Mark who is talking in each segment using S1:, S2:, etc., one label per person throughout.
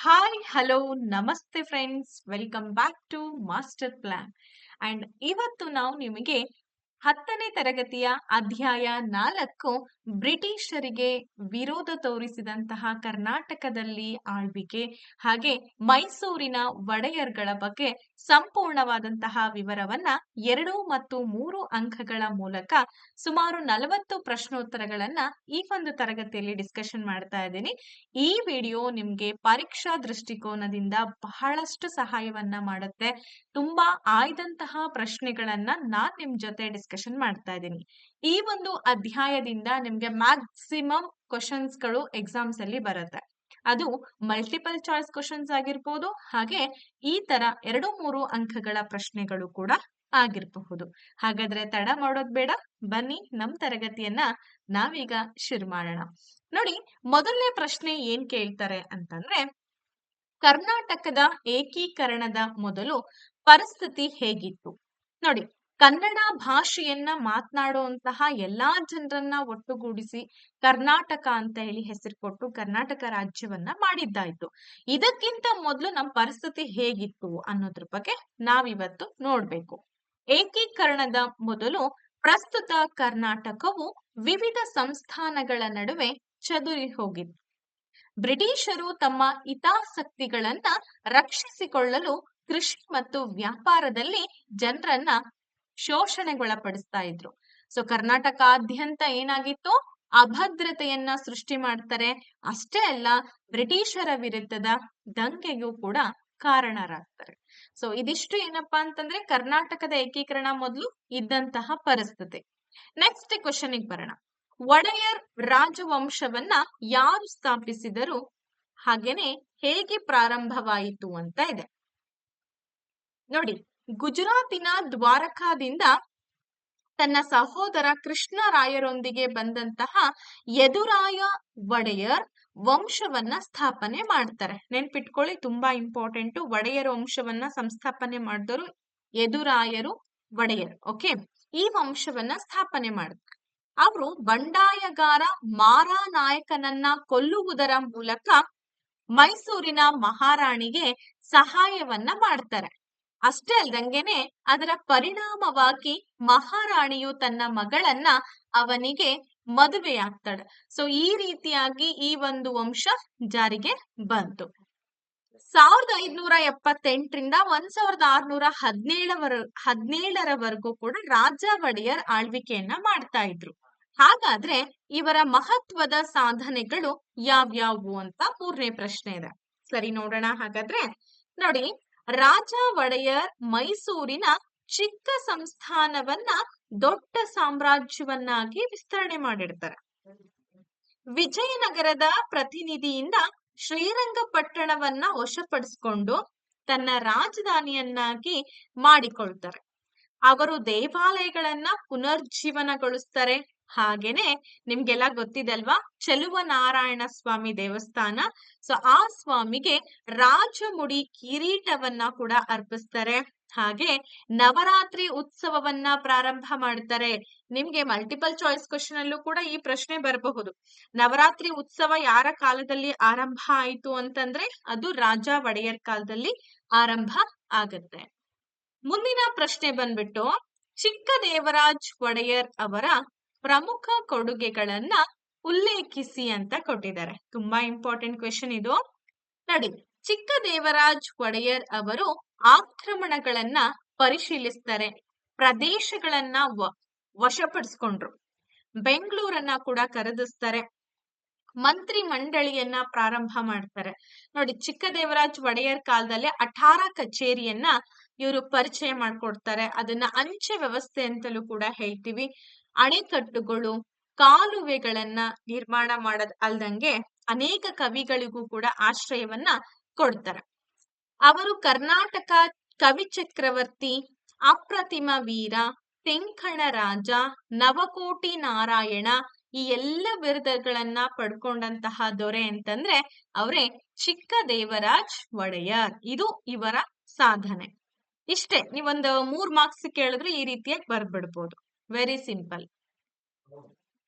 S1: Hi hello ನಮಸ್ತೆ friends welcome back to master plan and ಇವತ್ತು ನಾವು ನಿಮಗೆ ಹತ್ತನೇ ತರಗತಿಯ ಅಧ್ಯಾಯ ನಾಲ್ಕು, ಬ್ರಿಟಿಷರಿಗೆ ವಿರೋಧ ತೋರಿಸಿದಂತಹ ಕರ್ನಾಟಕದಲ್ಲಿ ಆಳ್ವಿಕೆ ಹಾಗೆ ಮೈಸೂರಿನ ಒಡೆಯರ್ಗಳ ಬಗ್ಗೆ ಸಂಪೂರ್ಣವಾದಂತಹ ವಿವರವನ್ನ ಎರಡು ಮತ್ತು ಮೂರು ಅಂಕಗಳ ಮೂಲಕ ಸುಮಾರು ನಲವತ್ತು ಪ್ರಶ್ನೋತ್ತರಗಳನ್ನ ಈ ಒಂದು ತರಗತಿಯಲ್ಲಿ ಡಿಸ್ಕಷನ್ ಮಾಡ್ತಾ ಇದ್ದೀನಿ. ಈ ವಿಡಿಯೋ ನಿಮ್ಗೆ ಪರೀಕ್ಷಾ ದೃಷ್ಟಿಕೋನದಿಂದ ಬಹಳಷ್ಟು ಸಹಾಯವನ್ನ ಮಾಡುತ್ತೆ. ತುಂಬಾ ಆಯ್ದಂತಹ ಪ್ರಶ್ನೆಗಳನ್ನ ನಾನ್ ನಿಮ್ ಜೊತೆ ಡಿಸ್ಕಷನ್ ಮಾಡ್ತಾ ಇದ್ದೀನಿ. ಈ ಒಂದು ಅಧ್ಯಾಯದಿಂದ ನಿಮ್ಗೆ ಮ್ಯಾಕ್ಸಿಮಮ್ ಕ್ವಶನ್ಸ್ಗಳು ಎಕ್ಸಾಮ್ಸ್ ಅಲ್ಲಿ ಬರುತ್ತೆ. ಅದು ಮಲ್ಟಿಪಲ್ ಚಾಯ್ಸ್ ಕ್ವಶನ್ಸ್ ಆಗಿರ್ಬೋದು, ಹಾಗೆ ಈ ತರ ಎರಡು ಮೂರು ಅಂಕಗಳ ಪ್ರಶ್ನೆಗಳು ಕೂಡ ಆಗಿರಬಹುದು. ಹಾಗಾದ್ರೆ ತಡ ಮಾಡೋದ್ ಬೇಡ, ಬನ್ನಿ ನಮ್ ತರಗತಿಯನ್ನ ನಾವೀಗ ಶುರು ಮಾಡೋಣ. ನೋಡಿ, ಮೊದಲನೇ ಪ್ರಶ್ನೆ ಏನ್ ಕೇಳ್ತಾರೆ ಅಂತಂದ್ರೆ, ಕರ್ನಾಟಕದ ಏಕೀಕರಣದ ಮೊದಲು ಪರಿಸ್ಥಿತಿ ಹೇಗಿತ್ತು? ನೋಡಿ ಕನ್ನಡ ಭಾಷೆಯನ್ನ ಮಾತನಾಡುವಂತಹ ಎಲ್ಲಾ ಜನರನ್ನ ಒಟ್ಟುಗೂಡಿಸಿ ಕರ್ನಾಟಕ ಅಂತ ಹೇಳಿ ಹೆಸರು ಕೊಟ್ಟು ಕರ್ನಾಟಕ ರಾಜ್ಯವನ್ನ ಮಾಡಿದ್ದಾಯ್ತು. ಇದಕ್ಕಿಂತ ಮೊದಲು ನಮ್ಮ ಪರಿಸ್ಥಿತಿ ಹೇಗಿತ್ತು ಅನ್ನೋದ್ರ ಬಗ್ಗೆ ನಾವಿವತ್ತು ನೋಡ್ಬೇಕು. ಏಕೀಕರಣದ ಮೊದಲು ಪ್ರಸ್ತುತ ಕರ್ನಾಟಕವು ವಿವಿಧ ಸಂಸ್ಥಾನಗಳ ನಡುವೆ ಚದುರಿ ಹೋಗಿತ್ತು. ಬ್ರಿಟಿಷರು ತಮ್ಮ ಹಿತಾಸಕ್ತಿಗಳನ್ನ ರಕ್ಷಿಸಿಕೊಳ್ಳಲು ಕೃಷಿ ಮತ್ತು ವ್ಯಾಪಾರದಲ್ಲಿ ಜನರನ್ನ ಶೋಷಣೆಗೊಳಪಡಿಸ್ತಾ ಇದ್ರು. ಸೊ ಕರ್ನಾಟಕಾದ್ಯಂತ ಏನಾಗಿತ್ತು? ಅಭದ್ರತೆಯನ್ನ ಸೃಷ್ಟಿ ಮಾಡ್ತಾರೆ. ಅಷ್ಟೇ ಅಲ್ಲ, ಬ್ರಿಟಿಷರ ವಿರುದ್ಧದ ದಂಗೆಗೂ ಕೂಡ ಕಾರಣರಾಗ್ತಾರೆ. ಸೊ ಇದಿಷ್ಟು ಏನಪ್ಪಾ ಅಂತಂದ್ರೆ, ಕರ್ನಾಟಕದ ಏಕೀಕರಣ ಮೊದಲು ಇದ್ದಂತಹ ಪರಿಸ್ಥಿತಿ. ನೆಕ್ಸ್ಟ್ ಕ್ವಶನ್ ಬರೋಣ. ಒಡೆಯರ್ ರಾಜವಂಶವನ್ನ ಯಾರು ಸ್ಥಾಪಿಸಿದರು? ಹಾಗೇನೆ ಹೇಗೆ ಪ್ರಾರಂಭವಾಯಿತು ಅಂತ ಇದೆ. ನೋಡಿ ಗುಜರಾತಿನ ದ್ವಾರಕಾದಿಂದ ತನ್ನ ಸಹೋದರ ಕೃಷ್ಣರಾಯರೊಂದಿಗೆ ಬಂದಂತಹ ಯದುರಾಯ ಒಡೆಯರ್ ವಂಶವನ್ನ ಸ್ಥಾಪನೆ ಮಾಡ್ತಾರೆ. ನೆನ್ಪಿಟ್ಕೊಳ್ಳಿ, ತುಂಬಾ ಇಂಪಾರ್ಟೆಂಟ್ ಒಡೆಯರ್ ವಂಶವನ್ನ ಸಂಸ್ಥಾಪನೆ ಮಾಡಿದವರು ಯದುರಾಯರು ಒಡೆಯರ್ ಓಕೆ ಈ ವಂಶವನ್ನ ಸ್ಥಾಪನೆ ಮಾಡ್ತಾರೆ. ಅವರು ಬಂಡಾಯಗಾರ ಮಾರಾನಾಯಕನನ್ನ ಕೊಲ್ಲುವುದರ ಮೂಲಕ ಮೈಸೂರಿನ ಮಹಾರಾಣಿಗೆ ಸಹಾಯವನ್ನ ಮಾಡ್ತಾರೆ. ಅಷ್ಟೇ ಅಲ್ದಂಗೆನೆ ಅದರ ಪರಿಣಾಮವಾಗಿ ಮಹಾರಾಣಿಯು ತನ್ನ ಮಗಳನ್ನ ಅವನಿಗೆ ಮದುವೆಯಾಗ್ತಾಳೆ. ಸೊ ಈ ರೀತಿಯಾಗಿ ಈ ಒಂದು ವಂಶ ಜಾರಿಗೆ ಬಂತು. ಸಾವಿರದ ಐದ್ನೂರ ಎಪ್ಪತ್ತೆಂಟರಿಂದ ಒಂದ್ ಸಾವಿರದ ಆರ್ನೂರ ಹದಿನೇಳವರ, ಹದಿನೇಳರವರೆಗೂ ಕೂಡ ರಾಜ ಒಡೆಯರ್ ಆಳ್ವಿಕೆಯನ್ನ ಮಾಡ್ತಾ ಇದ್ರು. ಹಾಗಾದ್ರೆ ಇವರ ಮಹತ್ವದ ಸಾಧನೆಗಳು ಯಾವ್ಯಾವು ಅಂತ ಮೂರನೇ ಪ್ರಶ್ನೆ ಇದೆ. ಸರಿ, ನೋಡೋಣ ಹಾಗಾದ್ರೆ. ನೋಡಿ ರಾಜ ಒಡೆಯರ್ ಮೈಸೂರಿನ ಚಿಕ್ಕ ಸಂಸ್ಥಾನವನ್ನ ದೊಡ್ಡ ಸಾಮ್ರಾಜ್ಯವನ್ನಾಗಿ ವಿಸ್ತರಣೆ ಮಾಡಿರ್ತಾರೆ ವಿಜಯನಗರದ ಪ್ರತಿನಿಧಿಯಿಂದ ಶ್ರೀರಂಗಪಟ್ಟಣವನ್ನ ವಶಪಡಿಸಿಕೊಂಡು ತನ್ನ ರಾಜಧಾನಿಯನ್ನಾಗಿ ಮಾಡಿಕೊಳ್ತಾರೆ. ಅವರು ದೇವಾಲಯಗಳನ್ನ ಪುನರ್ಜೀವನಗೊಳಿಸ್ತಾರೆ. ಹಾಗೇನೆ ನಿಮ್ಗೆಲ್ಲ ಗೊತ್ತಿದೆ ಅಲ್ವಾ ಚೆಲುವ ನಾರಾಯಣ ಸ್ವಾಮಿ ದೇವಸ್ಥಾನ. ಸೊ ಆ ಸ್ವಾಮಿಗೆ ರಾಜಮುಡಿ ಕಿರೀಟವನ್ನ ಕೂಡ ಅರ್ಪಿಸ್ತಾರೆ. ಹಾಗೆ ನವರಾತ್ರಿ ಉತ್ಸವವನ್ನ ಪ್ರಾರಂಭ ಮಾಡ್ತಾರೆ. ನಿಮ್ಗೆ ಮಲ್ಟಿಪಲ್ ಚಾಯ್ಸ್ ಕ್ವಶನ್ ಅಲ್ಲೂ ಕೂಡ ಈ ಪ್ರಶ್ನೆ ಬರಬಹುದು. ನವರಾತ್ರಿ ಉತ್ಸವ ಯಾರ ಕಾಲದಲ್ಲಿ ಆರಂಭ ಆಯಿತು ಅಂತಂದ್ರೆ ಅದು ರಾಜ ಒಡೆಯರ್ ಕಾಲದಲ್ಲಿ ಆರಂಭ ಆಗತ್ತೆ. ಮುಂದಿನ ಪ್ರಶ್ನೆ ಬಂದ್ಬಿಟ್ಟು ಚಿಕ್ಕ ದೇವರಾಜ್ ಒಡೆಯರ್ ಅವರ ಪ್ರಮುಖ ಕೊಡುಗೆಗಳನ್ನ ಉಲ್ಲೇಖಿಸಿ ಅಂತ ಕೊಟ್ಟಿದ್ದಾರೆ. ತುಂಬಾ ಇಂಪಾರ್ಟೆಂಟ್ ಕ್ವೆಶನ್ ಇದು. ನೋಡಿ ಚಿಕ್ಕ ದೇವರಾಜ್ ಒಡೆಯರ್ ಅವರು ಆಕ್ರಮಣಗಳನ್ನ ಪರಿಶೀಲಿಸ್ತಾರೆ, ಪ್ರದೇಶಗಳನ್ನ ವಶಪಡಿಸ್ಕೊಂಡ್ರು, ಬೆಂಗಳೂರನ್ನ ಕೂಡ ಕರೆದಿಸ್ತಾರೆ, ಮಂತ್ರಿ ಮಂಡಳಿಯನ್ನ ಪ್ರಾರಂಭ ಮಾಡ್ತಾರೆ. ನೋಡಿ ಚಿಕ್ಕ ದೇವರಾಜ್ ಒಡೆಯರ್ ಕಾಲದಲ್ಲಿ ಅಠಾರ ಕಚೇರಿಯನ್ನ ಇವರು ಪರಿಚಯ ಮಾಡ್ಕೊಡ್ತಾರೆ. ಅದನ್ನ ಅಂಚೆ ವ್ಯವಸ್ಥೆ ಅಂತಲೂ ಕೂಡ ಹೇಳ್ತೀವಿ. ಅಣೆಕಟ್ಟುಗಳು, ಕಾಲುವೆಗಳನ್ನ ನಿರ್ಮಾಣ ಮಾಡದ್ ಅಲ್ದಂಗೆ ಅನೇಕ ಕವಿಗಳಿಗೂ ಕೂಡ ಆಶ್ರಯವನ್ನ ಕೊಡ್ತಾರೆ. ಅವರು ಕರ್ನಾಟಕ ಕವಿ ಚಕ್ರವರ್ತಿ, ಅಪ್ರತಿಮ ವೀರ, ತೆಂಕಣ ರಾಜ, ನವಕೋಟಿ ನಾರಾಯಣ ಈ ಎಲ್ಲ ಬಿರುದುಗಳನ್ನ ಪಡ್ಕೊಂಡಂತಹ ದೊರೆ ಅಂತಂದ್ರೆ ಅವರೇ ಚಿಕ್ಕ ದೇವರಾಜ್ ಒಡೆಯರ್. ಇದು ಇವರ ಸಾಧನೆ. ಇಷ್ಟೇ, ನೀವೊಂದು ಮೂರ್ ಮಾರ್ಕ್ಸ್ ಕೇಳಿದ್ರೆ ಈ ರೀತಿಯಾಗಿ ಬರ್ಬಿಡ್ಬೋದು ವೆರಿ ಸಿಂಪಲ್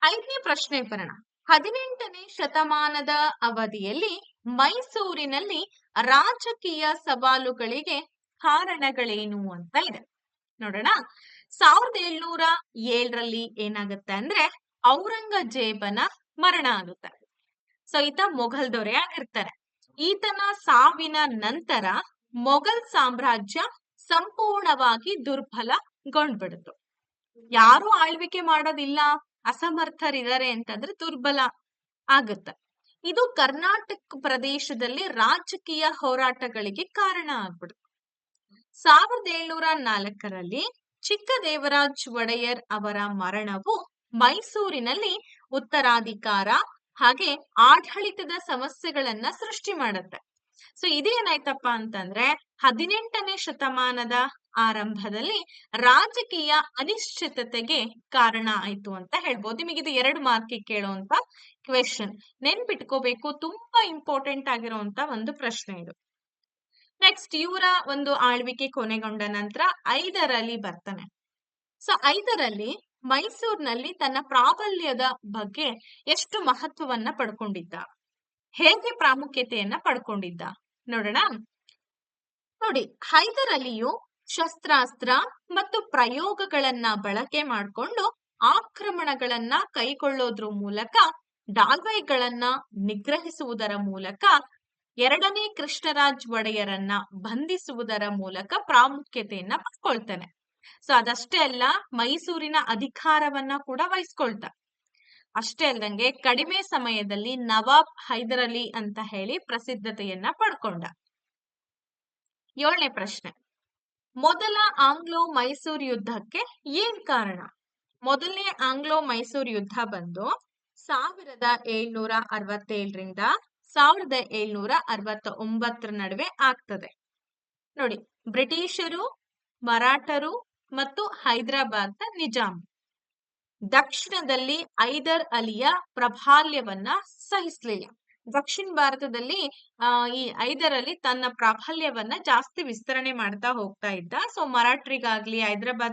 S1: ಐದನೇ ಪ್ರಶ್ನೆ ಬರೋಣ. ಹದಿನೆಂಟನೇ ಶತಮಾನದ ಅವಧಿಯಲ್ಲಿ ಮೈಸೂರಿನಲ್ಲಿ ರಾಜಕೀಯ ಸವಾಲುಗಳಿಗೆ ಕಾರಣಗಳೇನು ಅಂತ ಇದೆ. ನೋಡೋಣ. ಸಾವಿರದ ಏಳ್ನೂರ ಏಳರಲ್ಲಿ ಏನಾಗುತ್ತೆ ಅಂದ್ರೆ ಔರಂಗಜೇಬನ ಮರಣ ಆಗುತ್ತೆ. ಸೊ ಈತ ಮೊಘಲ್ ದೊರೆ ಆಗಿರ್ತಾರೆ. ಈತನ ಸಾವಿನ ನಂತರ ಮೊಘಲ್ ಸಾಮ್ರಾಜ್ಯ ಸಂಪೂರ್ಣವಾಗಿ ದುರ್ಬಲಗೊಂಡ್ಬಿಡ್ತು. ಯಾರು ಆಳ್ವಿಕೆ ಮಾಡೋದಿಲ್ಲ, ಅಸಮರ್ಥರಿದ್ದಾರೆ ಅಂತಂದ್ರೆ ದುರ್ಬಲ ಆಗುತ್ತ. ಇದು ಕರ್ನಾಟಕ ಪ್ರದೇಶದಲ್ಲಿ ರಾಜಕೀಯ ಹೋರಾಟಗಳಿಗೆ ಕಾರಣ ಆಗ್ಬಿಡುತ್ತೆ ಸಾವಿರದ ಏಳ್ನೂರ ನಾಲ್ಕರಲ್ಲಿ ಚಿಕ್ಕದೇವರಾಜ್ ಒಡೆಯರ್ ಅವರ ಮರಣವು ಮೈಸೂರಿನಲ್ಲಿ ಉತ್ತರಾಧಿಕಾರ ಹಾಗೆ ಆಡಳಿತದ ಸಮಸ್ಯೆಗಳನ್ನ ಸೃಷ್ಟಿ ಮಾಡುತ್ತೆ. ಸೊ ಇದೇನಾಯ್ತಪ್ಪ ಅಂತಂದ್ರೆ ಹದಿನೆಂಟನೇ ಶತಮಾನದ ಆರಂಭದಲ್ಲಿ ರಾಜಕೀಯ ಅನಿಶ್ಚಿತತೆಗೆ ಕಾರಣ ಆಯ್ತು ಅಂತ ಹೇಳ್ಬೋದು. ನಿಮಗೆ ಇದು ಎರಡು ಮಾರ್ಕ್ ಕೇಳುವಂತ ಕ್ವೆಶನ್ ನೆನ್ಪಿಟ್ಕೋಬೇಕು, ತುಂಬಾ ಇಂಪಾರ್ಟೆಂಟ್ ಆಗಿರುವಂತ ಒಂದು ಪ್ರಶ್ನೆ ಇದು. ನೆಕ್ಸ್ಟ್ ಇವರ ಒಂದು ಆಳ್ವಿಕೆ ಕೊನೆಗೊಂಡ ನಂತರ ಐದರಲ್ಲಿ ಬರ್ತಾನೆ. ಸೊ ಐದರಲ್ಲಿ ಮೈಸೂರಿನಲ್ಲಿ ತನ್ನ ಪ್ರಾಬಲ್ಯದ ಬಗ್ಗೆ ಎಷ್ಟು ಮಹತ್ವವನ್ನ ಪಡ್ಕೊಂಡಿದ್ದ? ಹೇಗೆ ಪ್ರಾಮುಖ್ಯತೆಯನ್ನ ಪಡ್ಕೊಂಡಿದ್ದ? ನೋಡೋಣ. ನೋಡಿ ಹೈದರ್ ಅಲಿಯು ಶಸ್ತ್ರಾಸ್ತ್ರ ಮತ್ತು ಪ್ರಯೋಗಗಳನ್ನ ಬಳಕೆ ಮಾಡಿಕೊಂಡು ಆಕ್ರಮಣಗಳನ್ನ ಕೈಗೊಳ್ಳೋದ್ರ ಮೂಲಕ ಡಾಲ್ವೈಗಳನ್ನ ನಿಗ್ರಹಿಸುವುದರ ಮೂಲಕ, ಎರಡನೇ ಕೃಷ್ಣರಾಜ್ ಒಡೆಯರನ್ನ ಬಂಧಿಸುವುದರ ಮೂಲಕ ಪ್ರಾಮುಖ್ಯತೆಯನ್ನ ಪಡ್ಕೊಳ್ತಾನೆ. ಸೊ ಅದಷ್ಟೇ ಅಲ್ಲ, ಮೈಸೂರಿನ ಅಧಿಕಾರವನ್ನ ಕೂಡ ವಹಿಸ್ಕೊಳ್ತ. ಅಷ್ಟೇ ಅಲ್ದಂಗೆ ಕಡಿಮೆ ಸಮಯದಲ್ಲಿ ನವಾಬ್ ಹೈದರ್ ಅಲಿ ಅಂತ ಹೇಳಿ ಪ್ರಸಿದ್ಧತೆಯನ್ನ ಪಡ್ಕೊಂಡ. ಏಳನೇ ಪ್ರಶ್ನೆ. ಮೊದಲ ಆಂಗ್ಲೋ ಮೈಸೂರು ಯುದ್ಧಕ್ಕೆ ಏನ್ ಕಾರಣ? ಮೊದಲನೇ ಆಂಗ್ಲೋ ಮೈಸೂರು ಯುದ್ಧ ಬಂದು ಸಾವಿರದ ಏಳ್ನೂರ ಅರವತ್ತೇಳರಿಂದ ಸಾವಿರದ ಏಳ್ನೂರ ಅರವತ್ತ ಒಂಬತ್ತರ ನಡುವೆ ಆಗ್ತದೆ. ನೋಡಿ, ಬ್ರಿಟಿಷರು, ಮರಾಠರು ಮತ್ತು ಹೈದರಾಬಾದ್ನ ನಿಜಾಮ್ ದಕ್ಷಿಣದಲ್ಲಿ ಐದರ್ ಅಲಿಯ ಪ್ರಭಾಲ್ಯವನ್ನ ಸಹಿಸ್ಲಿಲ್ಲ. ದಕ್ಷಿಣ ಭಾರತದಲ್ಲಿ, ಆ, ಈ ಐದರಲ್ಲಿ ತನ್ನ ಪ್ರಾಬಲ್ಯವನ್ನ ಜಾಸ್ತಿ ವಿಸ್ತರಣೆ ಮಾಡ್ತಾ ಹೋಗ್ತಾ ಇದ್ದ. ಸೊ, ಮರಾಠರಿಗಾಗ್ಲಿ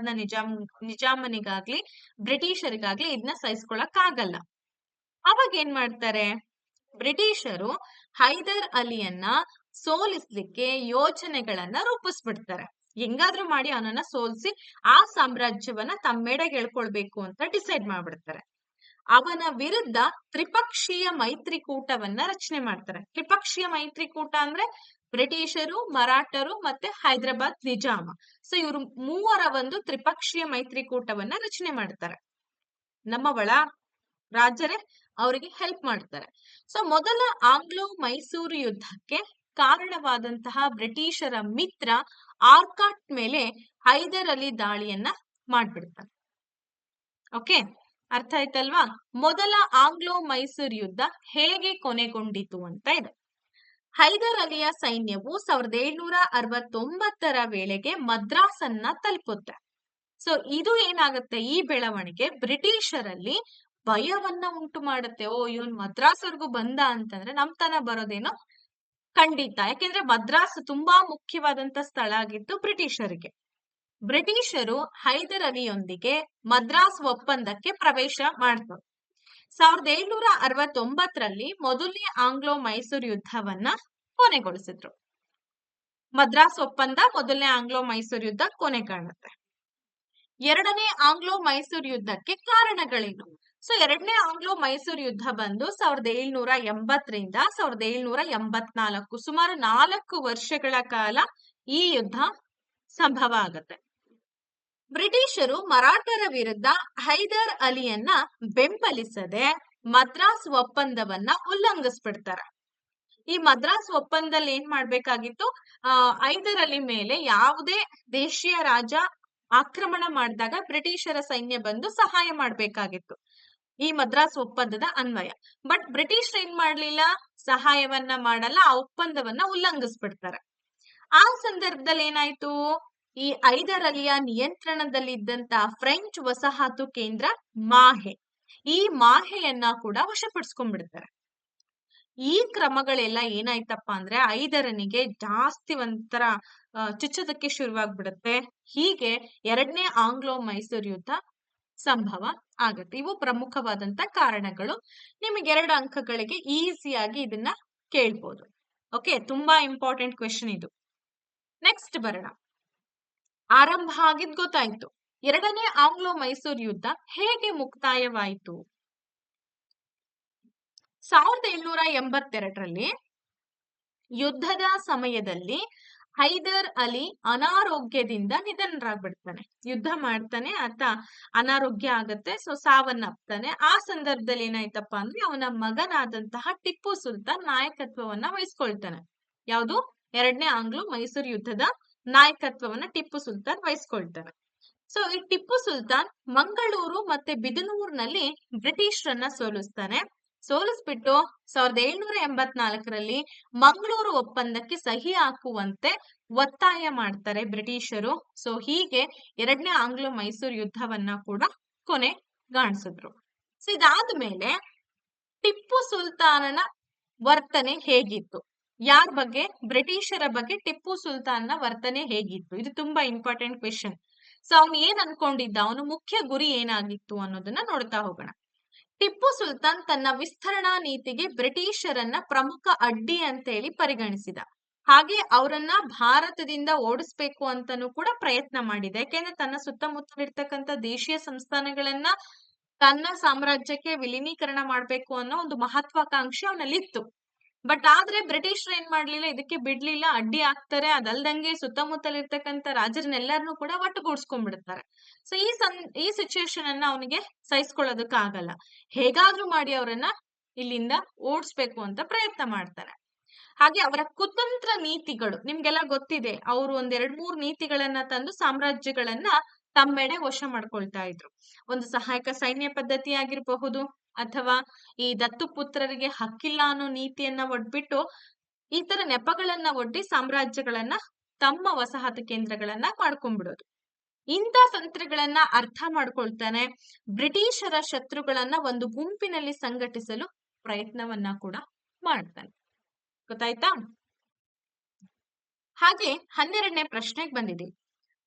S1: ನ ನಿಜಾಮ್ ನಿಜಾಮನಿಗಾಗ್ಲಿ, ಬ್ರಿಟಿಷರಿಗಾಗ್ಲಿ ಇದನ್ನ ಸಹಿಸ್ಕೊಳಕ್ ಆಗಲ್ಲ ಅವಾಗ ಏನ್ ಮಾಡ್ತಾರೆ? ಬ್ರಿಟಿಷರು ಹೈದರ್ ಅಲಿಯನ್ನ ಸೋಲಿಸ್ಲಿಕ್ಕೆ ಯೋಜನೆಗಳನ್ನ ರೂಪಿಸ್ಬಿಡ್ತಾರೆ. ಹೆಂಗಾದ್ರೂ ಮಾಡಿ ಅವನನ್ನ ಸೋಲ್ಸಿ ಆ ಸಾಮ್ರಾಜ್ಯವನ್ನ ತಮ್ಮೆಡೆಗೆ ಹೇಳ್ಕೊಳ್ಬೇಕು ಅಂತ ಡಿಸೈಡ್ ಮಾಡ್ಬಿಡ್ತಾರೆ. ಅವನ ವಿರುದ್ಧ ತ್ರಿಪಕ್ಷೀಯ ಮೈತ್ರಿಕೂಟವನ್ನ ರಚನೆ ಮಾಡ್ತಾರೆ. ತ್ರಿಪಕ್ಷೀಯ ಮೈತ್ರಿಕೂಟ ಅಂದ್ರೆ ಬ್ರಿಟಿಷರು, ಮರಾಠರು ಮತ್ತೆ ಹೈದರಾಬಾದ್ ನಿಜಾಮ. ಸೊ ಇವರು ಮೂವರ ಒಂದು ತ್ರಿಪಕ್ಷೀಯ ಮೈತ್ರಿಕೂಟವನ್ನ ರಚನೆ ಮಾಡ್ತಾರೆ. ನಮ್ಮ ಒಳ ರಾಜರೇ ಅವರಿಗೆ ಹೆಲ್ಪ್ ಮಾಡ್ತಾರೆ. ಸೊ ಮೊದಲ ಆಂಗ್ಲೋ ಮೈಸೂರು ಯುದ್ಧಕ್ಕೆ ಕಾರಣವಾದಂತಹ ಬ್ರಿಟಿಷರ ಮಿತ್ರ ಆರ್ಕಾಟ್ ಮೇಲೆ ಹೈದರ್ ಅಲಿ ದಾಳಿಯನ್ನ ಮಾಡ್ಬಿಡ್ತಾರೆ. ಓಕೆ ಅರ್ಥ ಆಯ್ತಲ್ವಾ? ಮೊದಲ ಆಂಗ್ಲೋ ಮೈಸೂರು ಯುದ್ಧ ಹೇಗೆ ಕೊನೆಗೊಂಡಿತು ಅಂತ ಇದೆ. ಹೈದರ್ ಅಲಿಯ ಸೈನ್ಯವು ಸಾವಿರದ ಏಳ್ನೂರ ಅರವತ್ತೊಂಬತ್ತರ ವೇಳೆಗೆ ಮದ್ರಾಸನ್ನ ತಲುಪುತ್ತೆ. ಸೊ, ಇದು ಏನಾಗುತ್ತೆ? ಈ ಬೆಳವಣಿಗೆ ಬ್ರಿಟಿಷರಲ್ಲಿ ಭಯವನ್ನ ಉಂಟು ಮಾಡುತ್ತೆ. ಓ, ಇವನ್ ಮದ್ರಾಸ್ವರೆಗೂ ಬಂದ ಅಂತಂದ್ರೆ ನಮ್ ತನ ಬರೋದೇನೋ ಖಂಡಿತ. ಯಾಕೆಂದ್ರೆ ಮದ್ರಾಸ್ ತುಂಬಾ ಮುಖ್ಯವಾದಂತ ಸ್ಥಳ ಆಗಿತ್ತು ಬ್ರಿಟಿಷರಿಗೆ. ಬ್ರಿಟಿಷರು ಹೈದರ್ ಅಲಿಯೊಂದಿಗೆ ಮದ್ರಾಸ್ ಒಪ್ಪಂದಕ್ಕೆ ಪ್ರವೇಶ ಮಾಡಿದರು ಸಾವಿರದ ಏಳ್ನೂರ ಅರವತ್ತೊಂಬತ್ತರಲ್ಲಿ ಮೊದಲನೇ ಆಂಗ್ಲೋ ಮೈಸೂರು ಯುದ್ಧವನ್ನ ಕೊನೆಗೊಳಿಸಿದ್ರು. ಮದ್ರಾಸ್ ಒಪ್ಪಂದ ಮೊದಲನೇ ಆಂಗ್ಲೋ ಮೈಸೂರು ಯುದ್ಧ ಕೊನೆ ಕಾಣುತ್ತೆ ಎರಡನೇ ಆಂಗ್ಲೋ ಮೈಸೂರು ಯುದ್ಧಕ್ಕೆ ಕಾರಣಗಳೇನು? ಸೊ, ಎರಡನೇ ಆಂಗ್ಲೋ ಮೈಸೂರು ಯುದ್ಧ ಬಂದು ಸಾವಿರದ ಏಳ್ನೂರ ಎಂಬತ್ತರಿಂದ ಸಾವಿರದ ಏಳ್ನೂರ ಎಂಬತ್ನಾಲ್ಕು ಸುಮಾರು ನಾಲ್ಕು ವರ್ಷಗಳ ಕಾಲ ಈ ಯುದ್ಧ ಸಂಭವ ಆಗತ್ತೆ. ಬ್ರಿಟಿಷರು ಮರಾಠರ ವಿರುದ್ಧ ಹೈದರ್ ಅಲಿಯನ್ನ ಬೆಂಬಲಿಸದೆ ಮದ್ರಾಸ್ ಒಪ್ಪಂದವನ್ನ ಉಲ್ಲಂಘಿಸ್ಬಿಡ್ತಾರೆ. ಈ ಮದ್ರಾಸ್ ಒಪ್ಪಂದದಲ್ಲಿ ಏನ್ ಮಾಡ್ಬೇಕಾಗಿತ್ತು? ಆ, ಹೈದರ್ ಅಲಿ ಮೇಲೆ ಯಾವುದೇ ದೇಶೀಯ ರಾಜ ಆಕ್ರಮಣ ಮಾಡಿದಾಗ ಬ್ರಿಟಿಷರ ಸೈನ್ಯ ಬಂದು ಸಹಾಯ ಮಾಡ್ಬೇಕಾಗಿತ್ತು. ಈ ಮದ್ರಾಸ್ ಒಪ್ಪಂದದ ಅನ್ವಯ. ಬಟ್ ಬ್ರಿಟಿಷ್ ಏನ್ ಮಾಡ್ಲಿಲ್ಲ? ಸಹಾಯವನ್ನ ಮಾಡಲ್ಲ, ಆ ಒಪ್ಪಂದವನ್ನ ಉಲ್ಲಂಘಿಸ್ಬಿಡ್ತಾರೆ. ಆ ಸಂದರ್ಭದಲ್ಲಿ ಏನಾಯ್ತು? ಈ ಐದರಲ್ಲಿಯ ನಿಯಂತ್ರಣದಲ್ಲಿದ್ದಂತಹ ನಿಯಂತ್ರಣದಲ್ಲಿದ್ದಂತ ಫ್ರೆಂಚ್ ವಸಾಹತು ಕೇಂದ್ರ ಮಾಹೆ. ಈ ಮಾಹೆಯನ್ನ ಕೂಡ ವಶಪಡಿಸ್ಕೊಂಡ್ಬಿಡ್ತಾರೆ. ಈ ಕ್ರಮಗಳೆಲ್ಲ ಏನಾಯ್ತಪ್ಪ ಅಂದ್ರೆ ಐದರನಿಗೆ ಜಾಸ್ತಿ ಒಂಥರ ಚುಚ್ಚೋದಕ್ಕೆ ಶುರುವಾಗ್ಬಿಡುತ್ತೆ. ಹೀಗೆ ಎರಡನೇ ಆಂಗ್ಲೋ ಮೈಸೂರು ಯುದ್ಧ ಸಂಭವ ಆಗುತ್ತೆ. ಇವು ಪ್ರಮುಖವಾದಂತ ಕಾರಣಗಳು. ನಿಮಗೆ ಎರಡು ಅಂಕಗಳಿಗೆ ಈಸಿಯಾಗಿ ಇದನ್ನ ಕೇಳ್ಬೋದು. ಓಕೆ, ತುಂಬಾ ಇಂಪಾರ್ಟೆಂಟ್ ಕ್ವೆಶನ್ ಇದು. ನೆಕ್ಸ್ಟ್ ಬರೋಣ. ಆರಂಭ ಆಗಿದ್ ಗೊತ್ತಾಯ್ತು. ಎರಡನೇ ಆಂಗ್ಲೋ ಮೈಸೂರು ಯುದ್ಧ ಹೇಗೆ ಮುಕ್ತಾಯವಾಯಿತು? ಸಾವಿರದ ಏಳ್ನೂರ ಎಂಬತ್ತೆರಡರಲ್ಲಿ ಯುದ್ಧದ ಸಮಯದಲ್ಲಿ ಹೈದರ್ ಅಲಿ ಅನಾರೋಗ್ಯದಿಂದ ನಿಧನರಾಗ್ಬಿಡ್ತಾನೆ. ಯುದ್ಧ ಮಾಡ್ತಾನೆ, ಆತ ಅನಾರೋಗ್ಯ ಆಗತ್ತೆ, ಸೊ ಸಾವನ್ನಪ್ತಾನೆ. ಆ ಸಂದರ್ಭದಲ್ಲಿ ಏನಾಯ್ತಪ್ಪ ಅಂದ್ರೆ ಅವನ ಮಗನಾದಂತಹ ಟಿಪ್ಪು ಸುಲ್ತಾನ್ ನಾಯಕತ್ವವನ್ನ ವಹಿಸ್ಕೊಳ್ತಾನೆ. ಯಾವುದು? ಎರಡನೇ ಆಂಗ್ಲೋ ಮೈಸೂರು ಯುದ್ಧದ ನಾಯಕತ್ವವನ್ನ ಟಿಪ್ಪು ಸುಲ್ತಾನ್ ವಹಿಸ್ಕೊಳ್ತಾರೆ. ಸೊ ಈ ಟಿಪ್ಪು ಸುಲ್ತಾನ್ ಮಂಗಳೂರು ಮತ್ತೆ ಬಿದನೂರ್ನಲ್ಲಿ ಬ್ರಿಟಿಷರನ್ನ ಸೋಲಿಸ್ತಾನೆ. ಸೋಲಿಸ್ಬಿಟ್ಟು ಸಾವಿರದ ಏಳ್ನೂರ ಎಂಬತ್ನಾಲ್ಕರಲ್ಲಿ ಮಂಗಳೂರು ಒಪ್ಪಂದಕ್ಕೆ ಸಹಿ ಹಾಕುವಂತೆ ಒತ್ತಾಯ ಮಾಡ್ತಾರೆ ಬ್ರಿಟಿಷರು. ಸೊ ಹೀಗೆ ಎರಡನೇ ಆಂಗ್ಲೋ ಮೈಸೂರು ಯುದ್ಧವನ್ನ ಕೂಡ ಕೊನೆ ಕೊನೆಗಾಣಿಸಿದ್ರು ಸೊ ಇದಾದ್ಮೇಲೆ ಟಿಪ್ಪು ಸುಲ್ತಾನನ ವರ್ತನೆ ಹೇಗಿತ್ತು? ಯಾರ ಬಗ್ಗೆ? ಬ್ರಿಟಿಷರ ಬಗ್ಗೆ ಟಿಪ್ಪು ಸುಲ್ತಾನ್ನ ವರ್ತನೆ ಹೇಗಿತ್ತು? ಇದು ತುಂಬಾ ಇಂಪಾರ್ಟೆಂಟ್ ಕ್ವೆಶನ್ ಸೊ ಅವನು ಏನ್ ಅನ್ಕೊಂಡಿದ್ದ? ಅವನು ಮುಖ್ಯ ಗುರಿ ಏನಾಗಿತ್ತು ಅನ್ನೋದನ್ನ ನೋಡ್ತಾ ಹೋಗೋಣ. ಟಿಪ್ಪು ಸುಲ್ತಾನ್ ತನ್ನ ವಿಸ್ತರಣಾ ನೀತಿಗೆ ಬ್ರಿಟಿಷರನ್ನ ಪ್ರಮುಖ ಅಡ್ಡಿ ಅಂತ ಹೇಳಿ ಪರಿಗಣಿಸಿದ. ಹಾಗೆ ಅವರನ್ನ ಭಾರತದಿಂದ ಓಡಿಸ್ಬೇಕು ಅಂತಾನೂ ಕೂಡ ಪ್ರಯತ್ನ ಮಾಡಿದೆ. ಯಾಕೆಂದ್ರೆ ತನ್ನ ಸುತ್ತಮುತ್ತಲಿರ್ತಕ್ಕಂಥ ದೇಶೀಯ ಸಂಸ್ಥಾನಗಳನ್ನ ತನ್ನ ಸಾಮ್ರಾಜ್ಯಕ್ಕೆ ವಿಲೀನೀಕರಣ ಮಾಡ್ಬೇಕು ಅನ್ನೋ ಒಂದು ಮಹತ್ವಾಕಾಂಕ್ಷೆ ಅವನಲ್ಲಿತ್ತು. ಬಟ್ ಆದ್ರೆ ಬ್ರಿಟಿಷರು ಏನ್ ಮಾಡ್ಲಿಲ್ಲ? ಇದಕ್ಕೆ ಬಿಡ್ಲಿಲ್ಲ. ಅಡ್ಡಿ ಆಗ್ತಾರೆ ಅದಲ್ದಂಗೆ ಸುತ್ತಮುತ್ತಲಿರ್ತಕ್ಕಂಥ ರಾಜರನ್ನೆಲ್ಲರನ್ನೂ ಕೂಡ ಒಟ್ಟುಗೂಡ್ಸ್ಕೊಂಡ್ಬಿಡ್ತಾರೆ. ಸೊ ಈ ಸನ್, ಈ ಸಿಚುಯೇಷನ್ ಅನ್ನ ಅವನಿಗೆ ಸಹಿಸ್ಕೊಳ್ಳೋದಕ್ಕೆ ಆಗಲ್ಲ. ಹೇಗಾದ್ರೂ ಮಾಡಿ ಅವರನ್ನ ಇಲ್ಲಿಂದ ಓಡಿಸ್ಬೇಕು ಅಂತ ಪ್ರಯತ್ನ ಮಾಡ್ತಾರೆ. ಹಾಗೆ ಅವರ ಕುತಂತ್ರ ನೀತಿಗಳು, ನಿಮ್ಗೆಲ್ಲ ಗೊತ್ತಿದೆ, ಅವರು ಒಂದ್ ಎರಡ್ ಮೂರ್ ನೀತಿಗಳನ್ನ ತಂದು ಸಾಮ್ರಾಜ್ಯಗಳನ್ನ ತಮ್ಮೆಡೆ ವಶ ಮಾಡ್ಕೊಳ್ತಾ ಇದ್ರು. ಒಂದು ಸಹಾಯಕ ಸೈನ್ಯ ಪದ್ಧತಿ ಆಗಿರಬಹುದು ಅಥವಾ ಈ ದತ್ತು ಪುತ್ರರಿಗೆ ಹಕ್ಕಿಲ್ಲ ಅನ್ನೋ ನೀತಿಯನ್ನ ಒಡ್ಬಿಟ್ಟು ಈ ತರ ನೆಪಗಳನ್ನ ಒಡ್ಡಿ ಸಾಮ್ರಾಜ್ಯಗಳನ್ನ ತಮ್ಮ ವಸಾಹತು ಕೇಂದ್ರಗಳನ್ನ ಮಾಡ್ಕೊಂಡ್ಬಿಡೋದು. ಇಂಥ ತಂತ್ರಗಳನ್ನ ಅರ್ಥ ಮಾಡ್ಕೊಳ್ತಾನೆ ಬ್ರಿಟಿಷರ ಶತ್ರುಗಳನ್ನ ಒಂದು ಗುಂಪಿನಲ್ಲಿ ಸಂಘಟಿಸಲು ಪ್ರಯತ್ನವನ್ನ ಕೂಡ ಮಾಡ್ತಾನೆ. ಗೊತ್ತಾಯ್ತಾ? ಹಾಗೆ ಹನ್ನೆರಡನೇ ಪ್ರಶ್ನೆಗೆ ಬಂದಿದೆ.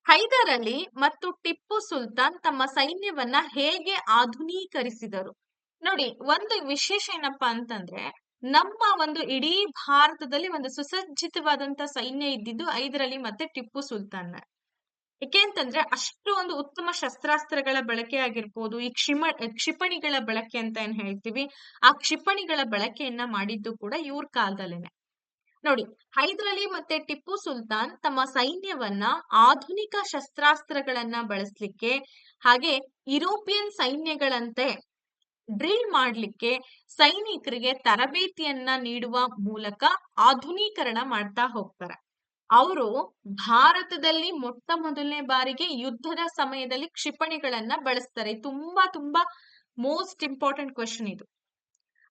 S1: ಹೈದರ್ ಅಲಿ ಮತ್ತು ಟಿಪ್ಪು ಸುಲ್ತಾನ್ ತಮ್ಮ ಸೈನ್ಯವನ್ನ ಹೇಗೆ ಆಧುನೀಕರಿಸಿದರು? ನೋಡಿ, ಒಂದು ವಿಶೇಷ ಏನಪ್ಪಾ ಅಂತಂದ್ರೆ, ನಮ್ಮ ಒಂದು ಇಡೀ ಭಾರತದಲ್ಲಿ ಒಂದು ಸುಸಜ್ಜಿತವಾದಂತ ಸೈನ್ಯ ಇದ್ದಿದ್ದು ಐದರಲ್ಲಿ ಮತ್ತೆ ಟಿಪ್ಪು ಸುಲ್ತಾನ್. ಯಾಕೆ ಅಂತಂದ್ರೆ, ಅಷ್ಟು ಒಂದು ಉತ್ತಮ ಶಸ್ತ್ರಾಸ್ತ್ರಗಳ ಬಳಕೆ ಆಗಿರ್ಬೋದು, ಈ ಕ್ಷಿಮ, ಕ್ಷಿಪಣಿಗಳ ಬಳಕೆ ಅಂತ ಏನ್ ಹೇಳ್ತೀವಿ, ಆ ಕ್ಷಿಪಣಿಗಳ ಬಳಕೆಯನ್ನ ಮಾಡಿದ್ದು ಕೂಡ ಇವ್ರ ಕಾಲದಲ್ಲೇನೆ. ನೋಡಿ ಹೈದರಲಿ ಮತ್ತೆ ಟಿಪ್ಪು ಸುಲ್ತಾನ್ ತಮ್ಮ ಸೈನ್ಯವನ್ನ ಆಧುನಿಕ ಶಸ್ತ್ರಾಸ್ತ್ರಗಳನ್ನ ಬಳಸ್ಲಿಕ್ಕೆ, ಹಾಗೆ ಯುರೋಪಿಯನ್ ಸೈನ್ಯಗಳಂತೆ ಡ್ರಿಲ್ ಮಾಡಲಿಕ್ಕೆ ಸೈನಿಕರಿಗೆ ತರಬೇತಿಯನ್ನ ನೀಡುವ ಮೂಲಕ ಆಧುನೀಕರಣ ಮಾಡ್ತಾ ಹೋಗ್ತಾರೆ. ಅವರು ಭಾರತದಲ್ಲಿ ಮೊಟ್ಟ ಮೊದಲನೇ ಬಾರಿಗೆ ಯುದ್ಧದ ಸಮಯದಲ್ಲಿ ಕ್ಷಿಪಣಿಗಳನ್ನ ಬಳಸ್ತಾರೆ. ತುಂಬಾ ತುಂಬಾ ಮೋಸ್ಟ್ ಇಂಪಾರ್ಟೆಂಟ್ ಕ್ವಶನ್ ಇದು.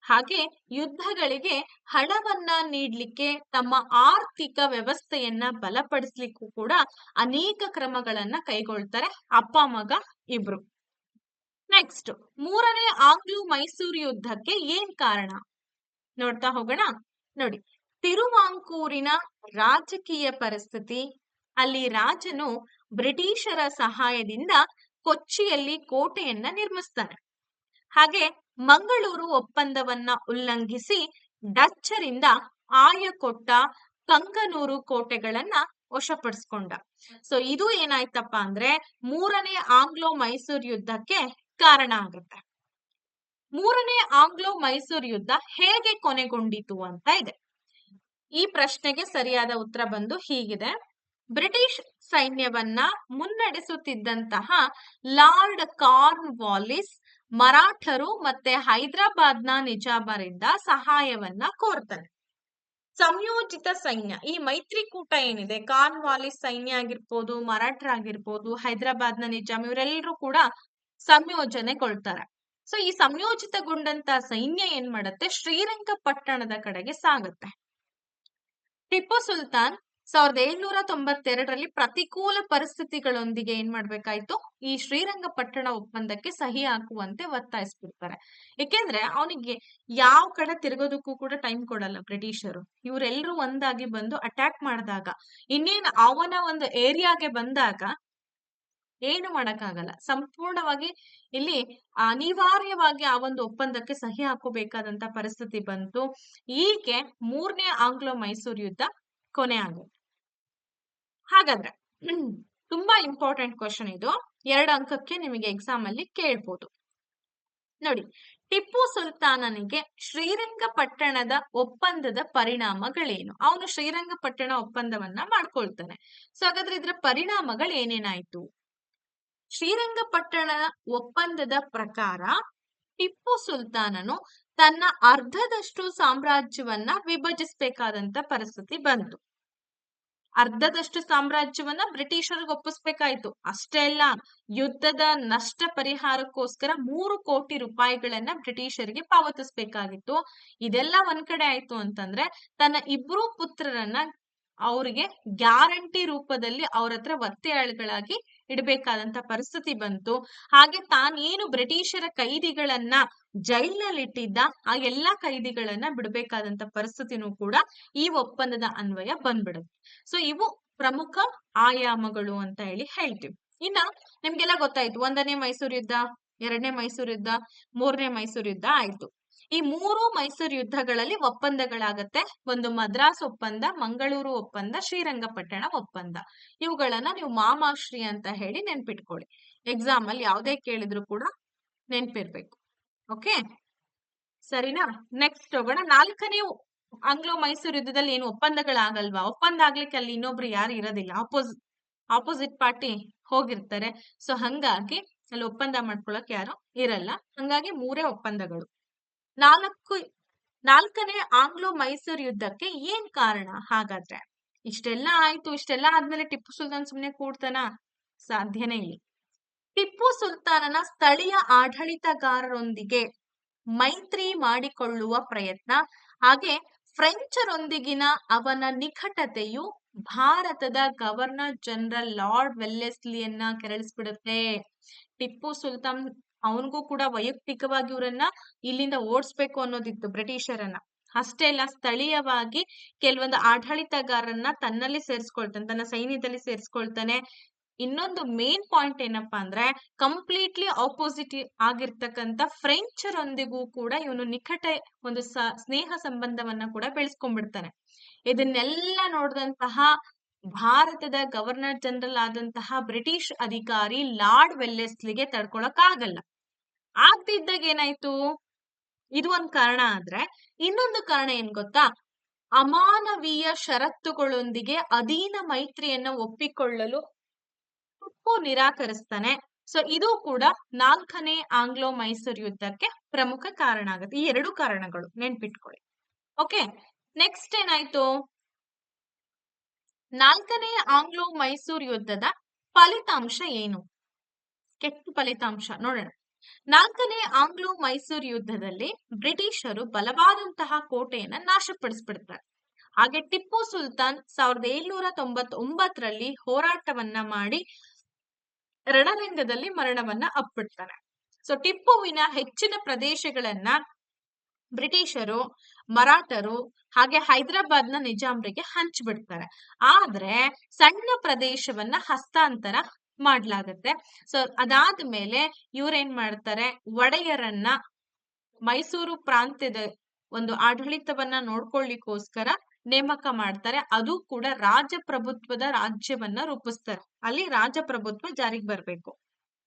S1: ಹಾಗೆ ಯುದ್ಧಗಳಿಗೆ ಹಣವನ್ನ ನೀಡಲಿಕ್ಕೆ ತಮ್ಮ ಆರ್ಥಿಕ ವ್ಯವಸ್ಥೆಯನ್ನ ಬಲಪಡಿಸ್ಲಿಕ್ಕೂ ಕೂಡ ಅನೇಕ ಕ್ರಮಗಳನ್ನ ಕೈಗೊಳ್ತಾರೆ ಅಪ್ಪ, ಮಗ ಇಬ್ರು. ನೆಕ್ಸ್ಟ್ ಮೂರನೇ ಆಂಗ್ಲೋ ಮೈಸೂರು ಯುದ್ಧಕ್ಕೆ ಏನ್ ಕಾರಣ? ನೋಡ್ತಾ ಹೋಗೋಣ. ನೋಡಿ, ತಿರುವಾಂಕೂರಿನ ರಾಜಕೀಯ ಪರಿಸ್ಥಿತಿ, ಅಲ್ಲಿ ರಾಜನು ಬ್ರಿಟಿಷರ ಸಹಾಯದಿಂದ ಕೊಚ್ಚಿಯಲ್ಲಿ ಕೋಟೆಯನ್ನ ನಿರ್ಮಿಸ್ತಾನೆ. ಹಾಗೆ ಮಂಗಳೂರು ಒಪ್ಪಂದವನ್ನ ಉಲ್ಲಂಘಿಸಿ ಡಚ್ಚರಿಂದ ಆಯಕೊಟ್ಟ ಕಂಗನೂರು ಕೋಟೆಗಳನ್ನ ವಶಪಡಿಸ್ಕೊಂಡ. ಸೊ ಇದು ಏನಾಯ್ತಪ್ಪ ಅಂದ್ರೆ ಮೂರನೇ ಆಂಗ್ಲೋ ಮೈಸೂರು ಯುದ್ಧಕ್ಕೆ ಕಾರಣ ಆಗುತ್ತೆ. ಮೂರನೇ ಆಂಗ್ಲೋ ಮೈಸೂರು ಯುದ್ಧ ಹೇಗೆ ಕೊನೆಗೊಂಡಿತು ಅಂತ ಇದೆ. ಈ ಪ್ರಶ್ನೆಗೆ ಸರಿಯಾದ ಉತ್ತರ ಬಂದು ಹೀಗಿದೆ. ಬ್ರಿಟಿಷ್ ಸೈನ್ಯವನ್ನ ಮುನ್ನಡೆಸುತ್ತಿದ್ದಂತಹ ಲಾರ್ಡ್ ಕಾರ್ನ್ ವಾಲಿಸ್ ಮರಾಠರು ಮತ್ತೆ ಹೈದರಾಬಾದ್ನ ನಿಜಾಮರಿಂದ ಸಹಾಯವನ್ನ ಕೋರ್ತಾರೆ. ಸಂಯೋಜಿತ ಸೈನ್ಯ, ಈ ಮೈತ್ರಿಕೂಟ ಏನಿದೆ? ಕಾರ್ನ್ ವಾಲಿಸ್ ಸೈನ್ಯ ಆಗಿರ್ಬೋದು, ಮರಾಠರಾಗಿರ್ಬೋದು, ಹೈದರಾಬಾದ್ನ ನಿಜಾಮ್ ಇವರೆಲ್ಲರೂ ಕೂಡ ಸಂಯೋಜನೆಗೊಳ್ತಾರೆ. ಸೊ ಈ ಸಂಯೋಜಿತಗೊಂಡಂತ ಸೈನ್ಯ ಏನ್ ಮಾಡುತ್ತೆ? ಶ್ರೀರಂಗಪಟ್ಟಣದ ಕಡೆಗೆ ಸಾಗುತ್ತೆ. ಟಿಪ್ಪು ಸುಲ್ತಾನ್ ಸಾವಿರದ ಏಳ್ನೂರ ತೊಂಬತ್ತೆರಡರಲ್ಲಿ ಪ್ರತಿಕೂಲ ಪರಿಸ್ಥಿತಿಗಳೊಂದಿಗೆ ಏನ್ ಮಾಡ್ಬೇಕಾಯ್ತು? ಈ ಶ್ರೀರಂಗಪಟ್ಟಣ ಒಪ್ಪಂದಕ್ಕೆ ಸಹಿ ಹಾಕುವಂತೆ ಒತ್ತಾಯಿಸ್ಬಿಡ್ತಾರೆ. ಏಕೆಂದ್ರೆ ಅವನಿಗೆ ಯಾವ ಕಡೆ ತಿರುಗೋದಕ್ಕೂ ಕೂಡ ಟೈಮ್ ಕೊಡಲ್ಲ ಬ್ರಿಟಿಷರು. ಇವರೆಲ್ಲರೂ ಒಂದಾಗಿ ಬಂದು ಅಟ್ಯಾಕ್ ಮಾಡಿದಾಗ, ಇನ್ನೇನು ಅವನ ಒಂದು ಏರಿಯಾಗೆ ಬಂದಾಗ ಏನು ಮಾಡಕ್ಕಾಗಲ್ಲ. ಸಂಪೂರ್ಣವಾಗಿ ಇಲ್ಲಿ ಅನಿವಾರ್ಯವಾಗಿ ಆ ಒಂದು ಒಪ್ಪಂದಕ್ಕೆ ಸಹಿ ಹಾಕೋಬೇಕಾದಂತ ಪರಿಸ್ಥಿತಿ ಬಂತು. ಈಕೆ ಮೂರನೇ ಆಂಗ್ಲೋ ಮೈಸೂರು ಯುದ್ಧ ಕೊನೆ ಆಗುತ್ತೆ ಹಾಗಾದ್ರೆ ತುಂಬಾ ಇಂಪಾರ್ಟೆಂಟ್ ಕ್ವಶನ್ ಇದು. ಎರಡು ಅಂಕಕ್ಕೆ ನಿಮಗೆ ಎಕ್ಸಾಮ್ ಅಲ್ಲಿ ಕೇಳ್ಬೋದು. ನೋಡಿ, ಟಿಪ್ಪು ಸುಲ್ತಾನನಿಗೆ ಶ್ರೀರಂಗಪಟ್ಟಣದ ಒಪ್ಪಂದದ ಪರಿಣಾಮಗಳೇನು? ಅವನು ಶ್ರೀರಂಗಪಟ್ಟಣ ಒಪ್ಪಂದವನ್ನ ಮಾಡ್ಕೊಳ್ತಾನೆ. ಸೊ, ಹಾಗಾದ್ರೆ ಇದರ ಪರಿಣಾಮಗಳು ಏನೇನಾಯ್ತು ಶ್ರೀರಂಗಪಟ್ಟಣ ಒಪ್ಪಂದದ ಪ್ರಕಾರ ಟಿಪ್ಪು ಸುಲ್ತಾನನು ತನ್ನ ಅರ್ಧದಷ್ಟು ಸಾಮ್ರಾಜ್ಯವನ್ನ ವಿಭಜಿಸಬೇಕಾದಂತ ಪರಿಸ್ಥಿತಿ ಬಂತು. ಅರ್ಧದಷ್ಟು ಸಾಮ್ರಾಜ್ಯವನ್ನ ಬ್ರಿಟಿಷರಿಗೆ ಒಪ್ಪಿಸ್ಬೇಕಾಯ್ತು. ಅಷ್ಟೇ ಅಲ್ಲ, ಯುದ್ಧದ ನಷ್ಟ ಪರಿಹಾರಕ್ಕೋಸ್ಕರ ಮೂರು ಕೋಟಿ ರೂಪಾಯಿಗಳನ್ನ ಬ್ರಿಟಿಷರಿಗೆ ಪಾವತಿಸ್ಬೇಕಾಗಿತ್ತು. ಇದೆಲ್ಲ ಒಂದ್ ಕಡೆ ಆಯ್ತು ಅಂತಂದ್ರೆ ತನ್ನ ಇಬ್ರು ಪುತ್ರರನ್ನ ಅವರಿಗೆ ಗ್ಯಾರಂಟಿ ರೂಪದಲ್ಲಿ ಅವ್ರ ಹತ್ರ ಒತ್ತೆಯಾಳುಗಳಾಗಿ ಇಡಬೇಕಾದಂತ ಪರಿಸ್ಥಿತಿ ಬಂತು. ಹಾಗೆ ತಾನೇನು ಬ್ರಿಟಿಷರ ಕೈದಿಗಳನ್ನ ಜೈಲಿನಲ್ಲಿಟ್ಟಿದ್ದ ಆ ಎಲ್ಲಾ ಕೈದಿಗಳನ್ನ ಬಿಡಬೇಕಾದಂತ ಪರಿಸ್ಥಿತಿನೂ ಕೂಡ ಈ ಒಪ್ಪಂದದ ಅನ್ವಯ ಬಂದ್ಬಿಡುತ್ತೆ. ಸೊ ಇವು ಪ್ರಮುಖ ಆಯಾಮಗಳು ಅಂತ ಹೇಳಿ ಹೇಳ್ತೀವಿ. ಇನ್ನ ನಿಮ್ಗೆಲ್ಲ ಗೊತ್ತಾಯ್ತು, ಒಂದನೇ ಮೈಸೂರು ಯುದ್ಧ, ಎರಡನೇ ಮೈಸೂರು ಯುದ್ಧ, ಮೂರನೇ ಮೈಸೂರು ಯುದ್ಧ ಆಯ್ತು. ಈ ಮೂರು ಮೈಸೂರು ಯುದ್ಧಗಳಲ್ಲಿ ಒಪ್ಪಂದಗಳಾಗತ್ತೆ. ಒಂದು ಮದ್ರಾಸ್ ಒಪ್ಪಂದ, ಮಂಗಳೂರು ಒಪ್ಪಂದ, ಶ್ರೀರಂಗಪಟ್ಟಣ ಒಪ್ಪಂದ. ಇವುಗಳನ್ನ ನೀವು ಮಾಮಾಶ್ರೀ ಅಂತ ಹೇಳಿ ನೆನ್ಪಿಟ್ಕೊಳ್ಳಿ. ಎಕ್ಸಾಮ್ ಅಲ್ಲಿ ಯಾವ್ದೇ ಕೇಳಿದ್ರು ಕೂಡ ನೆನ್ಪಿರ್ಬೇಕು. ಓಕೆ ಸರಿನಾ? ನೆಕ್ಸ್ಟ್ ಹೋಗೋಣ. ನಾಲ್ಕನೇ ಆಂಗ್ಲೋ ಮೈಸೂರು ಯುದ್ಧದಲ್ಲಿ ಏನು ಒಪ್ಪಂದಗಳಾಗಲ್ವಾ? ಒಪ್ಪಂದ ಆಗ್ಲಿಕ್ಕೆ ಅಲ್ಲಿ ಇನ್ನೊಬ್ರು ಯಾರು ಇರೋದಿಲ್ಲ. ಆಪೋಸಿಟ್ ಆಪೋಸಿಟ್ ಪಾರ್ಟಿ ಹೋಗಿರ್ತಾರೆ. ಸೊ ಹಂಗಾಗಿ ಅಲ್ಲಿ ಒಪ್ಪಂದ ಮಾಡ್ಕೊಳಕ್ ಯಾರು ಇರಲ್ಲ. ಹಂಗಾಗಿ ಮೂರೇ ಒಪ್ಪಂದಗಳು. ನಾಲ್ಕು, ನಾಲ್ಕನೇ ಆಂಗ್ಲೋ ಮೈಸೂರು ಯುದ್ಧಕ್ಕೆ ಏನ್ ಕಾರಣ ಹಾಗಾದ್ರೆ? ಇಷ್ಟೆಲ್ಲ ಆಯ್ತು, ಇಷ್ಟೆಲ್ಲ ಆದ್ಮೇಲೆ ಟಿಪ್ಪು ಸುಲ್ತಾನ್ ಸುಮ್ನೆ ಕೂಡ್ತಾನ? ಸಾಧ್ಯನೇ ಇಲ್ಲ. ಟಿಪ್ಪು ಸುಲ್ತಾನನ ಸ್ಥಳೀಯ ಆಡಳಿತಗಾರರೊಂದಿಗೆ ಮೈತ್ರಿ ಮಾಡಿಕೊಳ್ಳುವ ಪ್ರಯತ್ನ, ಹಾಗೆ ಫ್ರೆಂಚರೊಂದಿಗಿನ ಅವನ ನಿಕಟತೆಯು ಭಾರತದ ಗವರ್ನರ್ ಜನರಲ್ ಲಾರ್ಡ್ ವೆಲ್ಲೆಸ್ಲಿಯನ್ನ ಕೆರಳಿಸ್ಬಿಡುತ್ತೆ. ಟಿಪ್ಪು ಸುಲ್ತಾನ್ ಅವನಿಗೂ ಕೂಡ ವೈಯಕ್ತಿಕವಾಗಿ ಇವರನ್ನ ಇಲ್ಲಿಂದ ಓಡಿಸ್ಬೇಕು ಅನ್ನೋದಿತ್ತು ಬ್ರಿಟಿಷರನ್ನ. ಅಷ್ಟೇ ಅಲ್ಲ, ಸ್ಥಳೀಯವಾಗಿ ಕೆಲವೊಂದು ಆಡಳಿತಗಾರರನ್ನ ತನ್ನಲ್ಲಿ ಸೇರಿಸ್ಕೊಳ್ತಾನೆ, ತನ್ನ ಸೈನ್ಯದಲ್ಲಿ ಸೇರಿಸ್ಕೊಳ್ತಾನೆ. ಇನ್ನೊಂದು ಮೇನ್ ಪಾಯಿಂಟ್ ಏನಪ್ಪಾ ಅಂದ್ರೆ ಕಂಪ್ಲೀಟ್ಲಿ ಆಪೋಸಿಟ್ ಆಗಿರ್ತಕ್ಕಂತ ಫ್ರೆಂಚರೊಂದಿಗೂ ಕೂಡ ಇವನು ನಿಕಟ ಒಂದು ಸ್ನೇಹ ಸಂಬಂಧವನ್ನ ಕೂಡ ಬೆಳೆಸ್ಕೊಂಡ್ಬಿಡ್ತಾನೆ. ಇದನ್ನೆಲ್ಲ ನೋಡಿದಂತಹ ಭಾರತದ ಗವರ್ನರ್ ಜನರಲ್ ಆದಂತಹ ಬ್ರಿಟಿಷ್ ಅಧಿಕಾರಿ ಲಾರ್ಡ್ ವೆಲ್ಲೆಸ್ಲಿಗೆ ತಡ್ಕೊಳಕ್ ಆಗಲ್ಲ ಆಗ್ತಿದ್ದಾಗ ಏನಾಯ್ತು? ಇದು ಒಂದ್ ಕಾರಣ ಆದ್ರೆ, ಇನ್ನೊಂದು ಕಾರಣ ಏನ್ ಗೊತ್ತಾ? ಅಮಾನವೀಯ ಷರತ್ತುಗಳೊಂದಿಗೆ ಅಧೀನ ಮೈತ್ರಿಯನ್ನ ಒಪ್ಪಿಕೊಳ್ಳಲು ತುಪ್ಪು ನಿರಾಕರಿಸ್ತಾನೆ. ಸೊ ಇದು ಕೂಡ ನಾಲ್ಕನೇ ಆಂಗ್ಲೋ ಮೈಸೂರು ಯುದ್ಧಕ್ಕೆ ಪ್ರಮುಖ ಕಾರಣ ಆಗುತ್ತೆ. ಈ ಎರಡು ಕಾರಣಗಳು ನೆನ್ಪಿಟ್ಕೊಳ್ಳಿ. ಓಕೆ ನೆಕ್ಸ್ಟ್ ಏನಾಯ್ತು? ನಾಲ್ಕನೇ ಆಂಗ್ಲೋ ಮೈಸೂರು ಯುದ್ಧದ ಫಲಿತಾಂಶ ಏನು? ಕೆಟ್ಟ ಫಲಿತಾಂಶ. ನೋಡೋಣ. ನಾಲ್ಕನೇ ಆಂಗ್ಲೋ ಮೈಸೂರು ಯುದ್ಧದಲ್ಲಿ ಬ್ರಿಟಿಷರು ಬಲವಾದಂತಹ ಕೋಟೆಯನ್ನ ನಾಶಪಡಿಸ್ಬಿಡ್ತಾರೆ. ಹಾಗೆ ಟಿಪ್ಪು ಸುಲ್ತಾನ್ ಸಾವಿರದ ಏಳ್ನೂರ ತೊಂಬತ್ತೊಂಬತ್ತರಲ್ಲಿ ಹೋರಾಟವನ್ನ ಮಾಡಿ ರಣರಂಗದಲ್ಲಿ ಮರಣವನ್ನ ಅಪ್ಪಿಡ್ತಾನೆ ಸೊ ಟಿಪ್ಪುವಿನ ಹೆಚ್ಚಿನ ಪ್ರದೇಶಗಳನ್ನ ಬ್ರಿಟಿಷರು, ಮರಾಠರು ಹಾಗೆ ಹೈದರಾಬಾದ್ನ ನಿಜಾಮ್ರಿಗೆ ಹಂಚ್ಬಿಡ್ತಾರೆ. ಆದ್ರೆ ಸಣ್ಣ ಪ್ರದೇಶವನ್ನ ಹಸ್ತಾಂತರ ಮಾಡ್ಲಾಗತ್ತೆ. ಸೊ ಅದಾದ್ಮೇಲೆ ಇವ್ರೇನ್ ಮಾಡ್ತಾರೆ, ಒಡೆಯರನ್ನ ಮೈಸೂರು ಪ್ರಾಂತ್ಯದ ಒಂದು ಆಡಳಿತವನ್ನ ನೋಡ್ಕೊಳ್ಳಿಕ್ಕೋಸ್ಕರ ನೇಮಕ ಮಾಡ್ತಾರೆ. ಅದು ಕೂಡ ರಾಜಪ್ರಭುತ್ವದ ರಾಜ್ಯವನ್ನ ರೂಪಿಸ್ತಾರೆ. ಅಲ್ಲಿ ರಾಜಪ್ರಭುತ್ವ ಜಾರಿಗೆ ಬರ್ಬೇಕು.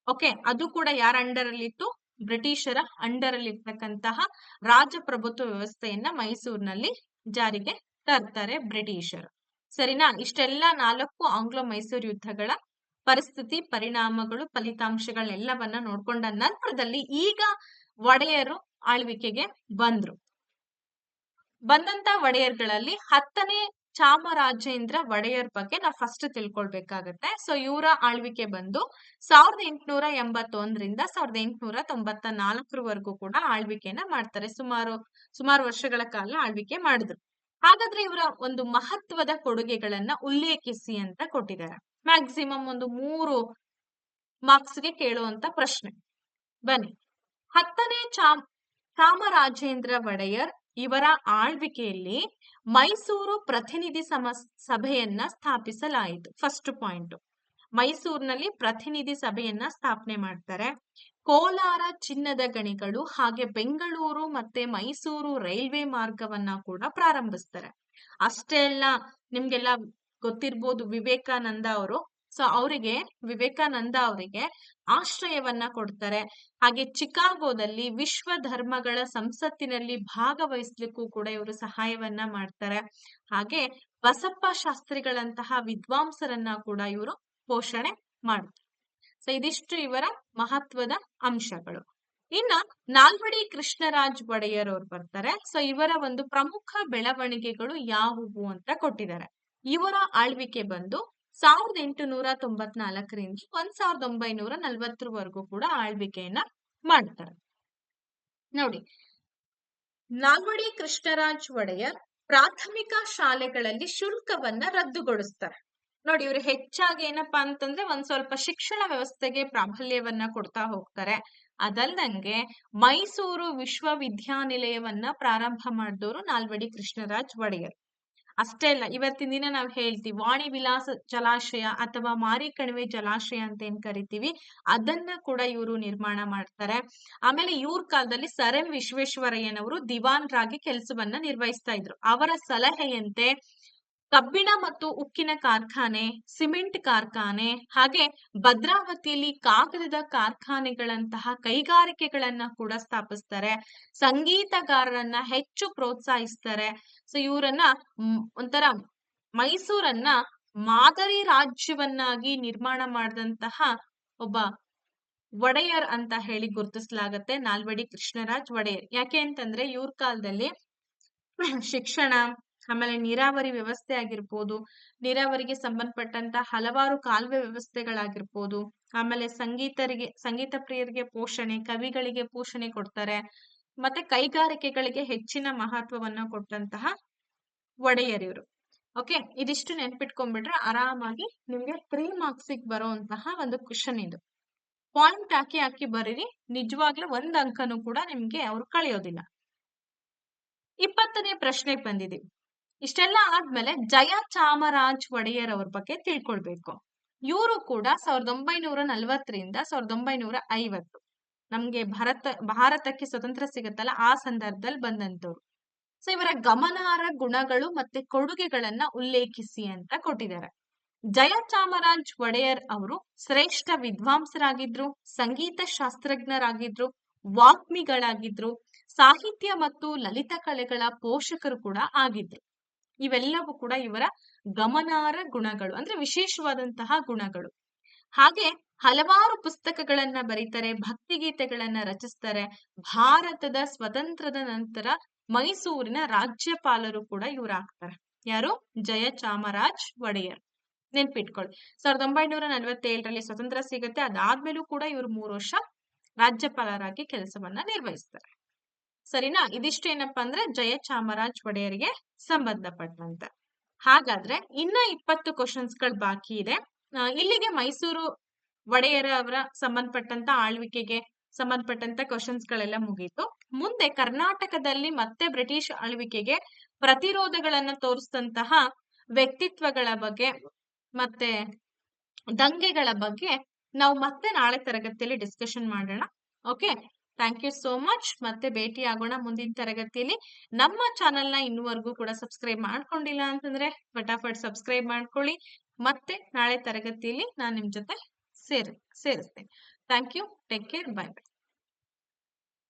S1: ಓಕೆ, ಅದು ಕೂಡ ಯಾರ ಅಂಡರ್ ಅಲ್ಲಿ ಇತ್ತು ಬ್ರಿಟಿಷರ ಅಂಡರ್ ಅಲ್ಲಿ ಇರ್ತಕ್ಕಂತಹ ರಾಜಪ್ರಭುತ್ವ ವ್ಯವಸ್ಥೆಯನ್ನ ಮೈಸೂರಿನಲ್ಲಿ ಜಾರಿಗೆ ತರ್ತಾರೆ ಬ್ರಿಟಿಷರು. ಸರಿನಾ? ಇಷ್ಟೆಲ್ಲ ನಾಲ್ಕು ಆಂಗ್ಲೋ ಮೈಸೂರು ಯುದ್ಧಗಳ ಪರಿಸ್ಥಿತಿ, ಪರಿಣಾಮಗಳು, ಫಲಿತಾಂಶಗಳೆಲ್ಲವನ್ನ ನೋಡ್ಕೊಂಡ ನಂತರದಲ್ಲಿ ಈಗ ಒಡೆಯರು ಆಳ್ವಿಕೆಗೆ ಬಂದ್ರು. ಬಂದಂತ ಒಡೆಯರ್ಗಳಲ್ಲಿ ಹತ್ತನೇ ಚಾಮರಾಜೇಂದ್ರ ಒಡೆಯರ್ ಬಗ್ಗೆ ನಾವು ಫಸ್ಟ್ ತಿಳ್ಕೊಳ್ಬೇಕಾಗತ್ತೆ. ಸೊ ಇವರ ಆಳ್ವಿಕೆ ಬಂದು ಸಾವಿರದ ಎಂಟುನೂರ ಎಂಬತ್ತೊಂದರಿಂದ ಸಾವಿರದ ಎಂಟುನೂರ ತೊಂಬತ್ತ ನಾಲ್ಕರವರೆಗೂ ಕೂಡ ಆಳ್ವಿಕೆನ ಮಾಡ್ತಾರೆ. ಸುಮಾರು ಸುಮಾರು ವರ್ಷಗಳ ಕಾಲ ಆಳ್ವಿಕೆ ಮಾಡಿದ್ರು. ಹಾಗಾದ್ರೆ ಇವರ ಒಂದು ಮಹತ್ವದ ಕೊಡುಗೆಗಳನ್ನ ಉಲ್ಲೇಖಿಸಿ ಅಂತ ಕೊಟ್ಟಿದ್ದಾರೆ. ಮ್ಯಾಕ್ಸಿಮಮ್ ಒಂದು ಮೂರು ಮಾರ್ಕ್ಸ್ಗೆ ಕೇಳುವಂತ ಪ್ರಶ್ನೆ. ಬನ್ನಿ. ಹತ್ತನೇ ಚಾಮ್, ಚಾಮರಾಜೇಂದ್ರ ಒಡೆಯರ್ ಇವರ ಆಳ್ವಿಕೆಯಲ್ಲಿ ಮೈಸೂರು ಪ್ರತಿನಿಧಿ ಸಮ ಸಭೆಯನ್ನ ಸ್ಥಾಪಿಸಲಾಯಿತು. ಫಸ್ಟ್ ಪಾಯಿಂಟ್ ಮೈಸೂರಿನಲ್ಲಿ ಪ್ರತಿನಿಧಿ ಸಭೆಯನ್ನ ಸ್ಥಾಪನೆ ಮಾಡ್ತಾರೆ. ಕೋಲಾರ ಚಿನ್ನದ ಗಣಿಗಳು ಹಾಗೆ ಬೆಂಗಳೂರು ಮತ್ತೆ ಮೈಸೂರು ರೈಲ್ವೆ ಮಾರ್ಗವನ್ನ ಕೂಡ ಪ್ರಾರಂಭಿಸ್ತಾರೆ. ಅಷ್ಟೇ ಅಲ್ಲ, ನಿಮ್ಗೆಲ್ಲ ಗೊತ್ತಿರ್ಬೋದು ವಿವೇಕಾನಂದ ಅವರು. ಸೊ, ಅವರಿಗೆ, ವಿವೇಕಾನಂದ ಅವರಿಗೆ ಆಶ್ರಯವನ್ನ ಕೊಡ್ತಾರೆ. ಹಾಗೆ ಚಿಕಾಗೋದಲ್ಲಿ ವಿಶ್ವ ಧರ್ಮಗಳ ಸಂಸತ್ತಿನಲ್ಲಿ ಭಾಗವಹಿಸ್ಲಿಕ್ಕೂ ಕೂಡ ಇವರು ಸಹಾಯವನ್ನ ಮಾಡ್ತಾರೆ. ಹಾಗೆ ಬಸಪ್ಪ ಶಾಸ್ತ್ರಿಗಳಂತಹ ವಿದ್ವಾಂಸರನ್ನ ಕೂಡ ಇವರು ಪೋಷಣೆ ಮಾಡ್ತಾರೆ. ಸೊ, ಇದಿಷ್ಟು ಇವರ ಮಹತ್ವದ ಅಂಶಗಳು. ಇನ್ನ ನಾಲ್ವಡಿ ಕೃಷ್ಣರಾಜ್ ಒಡೆಯರ್ ಅವ್ರು ಬರ್ತಾರೆ. ಸೊ, ಇವರ ಒಂದು ಪ್ರಮುಖ ಬೆಳವಣಿಗೆಗಳು ಯಾವುವು ಅಂತ ಕೊಟ್ಟಿದ್ದಾರೆ. ಇವರ ಆಳ್ವಿಕೆ ಬಂದು ಸಾವಿರದ ಎಂಟುನೂರ ತೊಂಬತ್ನಾಲ್ಕರಿಂದ ಒಂದ್ ಸಾವಿರದ ಒಂಬೈನೂರ ನಲ್ವತ್ತರವರೆಗೂ ಕೂಡ ಆಳ್ವಿಕೆಯನ್ನ ಮಾಡ್ತಾರೆ. ನೋಡಿ, ನಾಲ್ವಡಿ ಕೃಷ್ಣರಾಜ್ ಒಡೆಯರ್ ಪ್ರಾಥಮಿಕ ಶಾಲೆಗಳಲ್ಲಿ ಶುಲ್ಕವನ್ನ ರದ್ದುಗೊಳಿಸ್ತಾರೆ. ನೋಡಿ, ಇವರು ಹೆಚ್ಚಾಗಿ ಏನಪ್ಪಾ ಅಂತಂದ್ರೆ ಒಂದ್ ಸ್ವಲ್ಪ ಶಿಕ್ಷಣ ವ್ಯವಸ್ಥೆಗೆ ಪ್ರಾಬಲ್ಯವನ್ನ ಕೊಡ್ತಾ ಹೋಗ್ತಾರೆ. ಅದಲ್ದಂಗೆ ಮೈಸೂರು ವಿಶ್ವವಿದ್ಯಾನಿಲಯವನ್ನ ಪ್ರಾರಂಭ ಮಾಡಿದವರು ನಾಲ್ವಡಿ ಕೃಷ್ಣರಾಜ್ ಒಡೆಯರ್. ಅಷ್ಟೇ ಅಲ್ಲ, ಇವತ್ತಿನ ದಿನ ನಾವು ಹೇಳ್ತೀವಿ, ವಾಣಿ ವಿಲಾಸ ಜಲಾಶಯ ಅಥವಾ ಮಾರಿಕಣಿವೆ ಜಲಾಶಯ ಅಂತ ಏನ್ ಕರಿತೀವಿ, ಅದನ್ನ ಕೂಡ ಇವರು ನಿರ್ಮಾಣ ಮಾಡ್ತಾರೆ. ಆಮೇಲೆ ಇವ್ರ ಕಾಲದಲ್ಲಿ ಸರ್ ಎಂ ವಿಶ್ವೇಶ್ವರಯ್ಯನವರು ದಿವಾನ್ರಾಗಿ ಕೆಲಸವನ್ನ ನಿರ್ವಹಿಸ್ತಾ ಇದ್ರು. ಅವರ ಸಲಹೆಯಂತೆ ಕಬ್ಬಿಣ ಮತ್ತು ಉಕ್ಕಿನ ಕಾರ್ಖಾನೆ, ಸಿಮೆಂಟ್ ಕಾರ್ಖಾನೆ ಹಾಗೆ ಭದ್ರಾವತಿಯಲ್ಲಿ ಕಾಗದದ ಕಾರ್ಖಾನೆಗಳಂತಹ ಕೈಗಾರಿಕೆಗಳನ್ನ ಕೂಡ ಸ್ಥಾಪಿಸ್ತಾರೆ. ಸಂಗೀತಗಾರರನ್ನ ಹೆಚ್ಚು ಪ್ರೋತ್ಸಾಹಿಸ್ತಾರೆ. ಸೊ ಇವರನ್ನ ಒಂಥರ ಮೈಸೂರನ್ನ ಮಾದರಿ ರಾಜ್ಯವನ್ನಾಗಿ ನಿರ್ಮಾಣ ಮಾಡಿದಂತಹ ಒಬ್ಬ ಒಡೆಯರ್ ಅಂತ ಹೇಳಿ ಗುರುತಿಸಲಾಗತ್ತೆ. ನಾಲ್ವಡಿ ಕೃಷ್ಣರಾಜ್ ಒಡೆಯರ್. ಯಾಕೆ ಅಂತಂದ್ರೆ ಇವ್ರ ಕಾಲದಲ್ಲಿ ಶಿಕ್ಷಣ ಆಮೇಲೆ ನೀರಾವರಿ ವ್ಯವಸ್ಥೆ ಆಗಿರ್ಬೋದು, ನೀರಾವರಿಗೆ ಸಂಬಂಧಪಟ್ಟಂತ ಹಲವಾರು ಕಾಲುವೆ ವ್ಯವಸ್ಥೆಗಳಾಗಿರ್ಬೋದು, ಆಮೇಲೆ ಸಂಗೀತರಿಗೆ, ಸಂಗೀತ ಪ್ರಿಯರಿಗೆ ಪೋಷಣೆ, ಕವಿಗಳಿಗೆ ಪೋಷಣೆ ಕೊಡ್ತಾರೆ, ಮತ್ತೆ ಕೈಗಾರಿಕೆಗಳಿಗೆ ಹೆಚ್ಚಿನ ಮಹತ್ವವನ್ನ ಕೊಟ್ಟಂತಹ ಒಡೆಯರ್ ಇವರು ಓಕೆ ಇದಿಷ್ಟು ನೆನ್ಪಿಟ್ಕೊಂಡ್ಬಿಟ್ರೆ ಆರಾಮಾಗಿ ನಿಮ್ಗೆ ತ್ರೀ ಮಾರ್ಕ್ಸಿಗೆ ಬರುವಂತಹ ಒಂದು ಕ್ವಶನ್ ಇದು. ಪಾಯಿಂಟ್ ಹಾಕಿ ಹಾಕಿ ಬರೀರಿ, ನಿಜವಾಗ್ಲೂ ಒಂದ್ ಅಂಕನೂ ಕೂಡ ನಿಮ್ಗೆ ಅವ್ರು ಕಳೆಯೋದಿಲ್ಲ. ಇಪ್ಪತ್ತನೇ ಪ್ರಶ್ನೆಗೆ ಬಂದಿದೀವಿ. ಇಷ್ಟೆಲ್ಲ ಆದ್ಮೇಲೆ ಜಯ ಚಾಮರಾಜ್ ಒಡೆಯರ್ ಅವ್ರ ಬಗ್ಗೆ ತಿಳ್ಕೊಳ್ಬೇಕು. ಇವರು ಕೂಡ ಸಾವಿರದ ಒಂಬೈನೂರ ನಲ್ವತ್ತರಿಂದ ಸಾವಿರದ ಒಂಬೈನೂರ ಐವತ್ತು ನಮ್ಗೆ ಭಾರತ, ಭಾರತಕ್ಕೆ ಸ್ವತಂತ್ರ ಸಿಗುತ್ತಲ್ಲ ಆ ಸಂದರ್ಭದಲ್ಲಿ ಬಂದಂತವ್ರು ಸೊ ಇವರ ಗಮನಾರ್ಹ ಗುಣಗಳು ಮತ್ತೆ ಕೊಡುಗೆಗಳನ್ನ ಉಲ್ಲೇಖಿಸಿ ಅಂತ ಕೊಟ್ಟಿದ್ದಾರೆ. ಜಯ ಚಾಮರಾಜ್ ಒಡೆಯರ್ ಅವರು ಶ್ರೇಷ್ಠ ವಿದ್ವಾಂಸರಾಗಿದ್ರು ಸಂಗೀತ ಶಾಸ್ತ್ರಜ್ಞರಾಗಿದ್ರು ವಾಗ್ಮಿಗಳಾಗಿದ್ರು ಸಾಹಿತ್ಯ ಮತ್ತು ಲಲಿತ ಕಲೆಗಳ ಪೋಷಕರು ಕೂಡ ಆಗಿದ್ರು. ಇವೆಲ್ಲವೂ ಕೂಡ ಇವರ ಗಮನಾರ್ಹ ಗುಣಗಳು, ಅಂದ್ರೆ ವಿಶೇಷವಾದಂತಹ ಗುಣಗಳು. ಹಾಗೆ ಹಲವಾರು ಪುಸ್ತಕಗಳನ್ನ ಬರೀತಾರೆ, ಭಕ್ತಿಗೀತೆಗಳನ್ನ ರಚಿಸ್ತಾರೆ, ಭಾರತದ ಸ್ವತಂತ್ರದ ನಂತರ ಮೈಸೂರಿನ ರಾಜ್ಯಪಾಲರು ಕೂಡ ಇವರಾಗ್ತಾರೆ. ಯಾರು? ಜಯ ಚಾಮರಾಜ್ ಒಡೆಯರ್. ನೆನ್ಪಿಟ್ಕೊಳ್ಳಿ ಸಾವಿರದ ಒಂಬೈನೂರ ನಲವತ್ತೇಳರಲ್ಲಿ ಸ್ವತಂತ್ರ ಸಿಗುತ್ತೆ, ಅದಾದ್ಮೇಲೂ ಕೂಡ ಇವರು ಮೂರು ವರ್ಷ ರಾಜ್ಯಪಾಲರಾಗಿ ಕೆಲಸವನ್ನ ನಿರ್ವಹಿಸ್ತಾರೆ. ಸರಿನಾ? ಇದಿಷ್ಟು ಏನಪ್ಪಾ ಅಂದ್ರೆ ಜಯ ಚಾಮರಾಜ್ ಒಡೆಯರಿಗೆ ಸಂಬಂಧಪಟ್ಟಂತೆ. ಹಾಗಾದ್ರೆ ಇನ್ನ ಇಪ್ಪತ್ತು ಕ್ವಶನ್ಸ್ಗಳು ಬಾಕಿ ಇದೆ. ಇಲ್ಲಿಗೆ ಮೈಸೂರು ಒಡೆಯರ ಅವರ ಸಂಬಂಧಪಟ್ಟಂತ ಆಳ್ವಿಕೆಗೆ ಸಂಬಂಧಪಟ್ಟಂತ ಕ್ವಶನ್ಸ್ ಗಳೆಲ್ಲ ಮುಗೀತು. ಮುಂದೆ ಕರ್ನಾಟಕದಲ್ಲಿ ಮತ್ತೆ ಬ್ರಿಟಿಷ್ ಆಳ್ವಿಕೆಗೆ ಪ್ರತಿರೋಧಗಳನ್ನ ತೋರಿಸಿದಂತಹ ವ್ಯಕ್ತಿತ್ವಗಳ ಬಗ್ಗೆ ಮತ್ತೆ ದಂಗೆಗಳ ಬಗ್ಗೆ ನಾವು ಮತ್ತೆ ನಾಳೆ ತರಗತಿಯಲ್ಲಿ ಡಿಸ್ಕಷನ್ ಮಾಡೋಣ. Okay thank you so much ಮತ್ತೆ ಭೇಟಿ ಆಗೋಣ ಮುಂದಿನ ತರಗತಿಯಲ್ಲಿ. ನಮ್ಮ ಚಾನೆಲ್ನ ಇನ್ನುವರೆಗೂ ಕೂಡ ಸಬ್ಸ್ಕ್ರೈಬ್ ಮಾಡ್ಕೊಂಡಿಲ್ಲ ಅಂತಂದ್ರೆ ಫಟಾಫಟ್ ಸಬ್ಸ್ಕ್ರೈಬ್ ಮಾಡ್ಕೊಳ್ಳಿ. ಮತ್ತೆ ನಾಳೆ ತರಗತಿಯಲ್ಲಿ ನಾನು ನಿಮ್ ಜೊತೆ ಸೇರ್, ಸೇರಿಸ್ತೇನೆ. Thank you take care bye bye